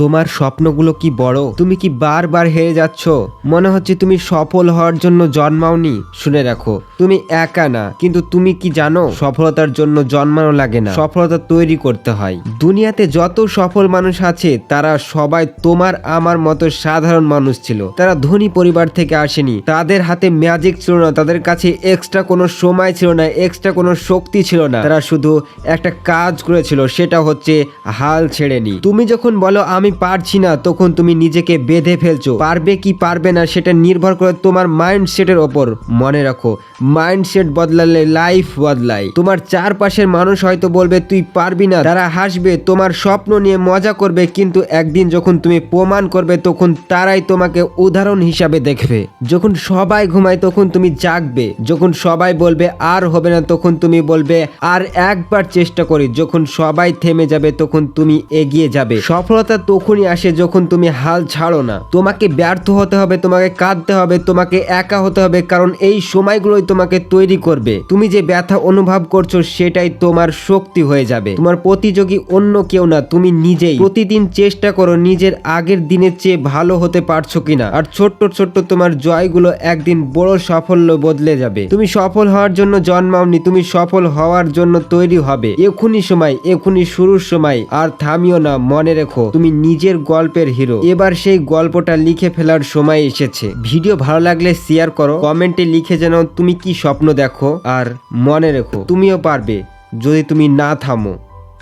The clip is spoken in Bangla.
তোমার স্বপ্নগুলো কি বড়? তুমি কি বারবার হেরে যাচ্ছ? মনে হচ্ছে তুমি সফল হওয়ার জন্য জন্মাওনি। শুনে রাখো, তুমি একা না, কিন্তু তুমি কি জানো? সফলতার জন্য জন্মানো লাগে না। সফলতা তৈরি করতে হয়। দুনিয়াতে যত সফল মানুষ আছে, তারা সবাই তোমার, আমার মতো সাধারণ মানুষ ছিল। তারা ধনী পরিবার থেকে আসেনি। তাদের হাতে ম্যাজিক ছিল না। তাদের কাছে এক্সট্রা কোনো সময় ছিল না এক্সট্রা কোনো শক্তি ছিল না। তারা শুধু একটা কাজ করেছিল, সেটা হচ্ছে হাল ছেড়েনি তুমি যখন বলো, আমি পারছি না, তখন তুমি নিজেকে বেঁধে ফেলছো। পারবে কি পারবে না, সেটা নির্ভর করে তোমার মাইন্ডসেটের ওপর। মনে রাখো মাইন্ডসেট বদলালে লাইফ বদলায়। তোমার চারপাশের মানুষ হয়তো বলবে, তুই পারবি না। তারা হাসবে, তোমার স্বপ্ন নিয়ে মজা করবে, কিন্তু একদিন যখন তুমি প্রমাণ করবে, তখন তারাই তোমাকে উদাহরণ হিসাবে দেখবে। যখন সবাই ঘুমায়, তখন তুমি জাগবে। যখন সবাই বলবে, আর হবে না, তখন তুমি বলবে, আর একবার চেষ্টা করি। যখন সবাই থেমে যাবে, তখন তুমি এগিয়ে যাবে। সফলতা তখনই আসে যখন তুমি হাল ছাড়ো না। তোমাকে ব্যর্থ হতে হবে, তোমাকে কাঁদতে হবে, তোমাকে একা হতে হবে, কারণ এই সময়গুলোই তোমাকে তৈরি করবে। তুমি যে ব্যথা অনুভব করছ, সেটাই তোমার শক্তি হয়ে যাবে। তোমার প্রতিযোগী অন্য কেউ না, তুমি নিজেই। প্রতিদিন চেষ্টা করো নিজের আগের দিনের চেয়ে ভালো হতে পারছ কিনা। আর ছোট্ট ছোট্ট তোমার জয়গুলো একদিন বড় সাফল্য বদলে যাবে। তুমি সফল হওয়ার জন্য জন্মাওনি, তুমি সফল হওয়ার জন্য তৈরি হবে। এখুনি সময়, এখুনি শুরুর সময়, আর থামিও না, মনে রেখো, তুমি নিজের গল্পের হিরো। এবার সেই গল্পটা লিখে ফেলার সময় এসেছে। ভিডিও ভালো লাগলে শেয়ার করো, কমেন্টে লিখে যেন তুমি কি স্বপ্ন দেখো আর মনে রেখো তুমিও পারবে যদি তুমি না থামো।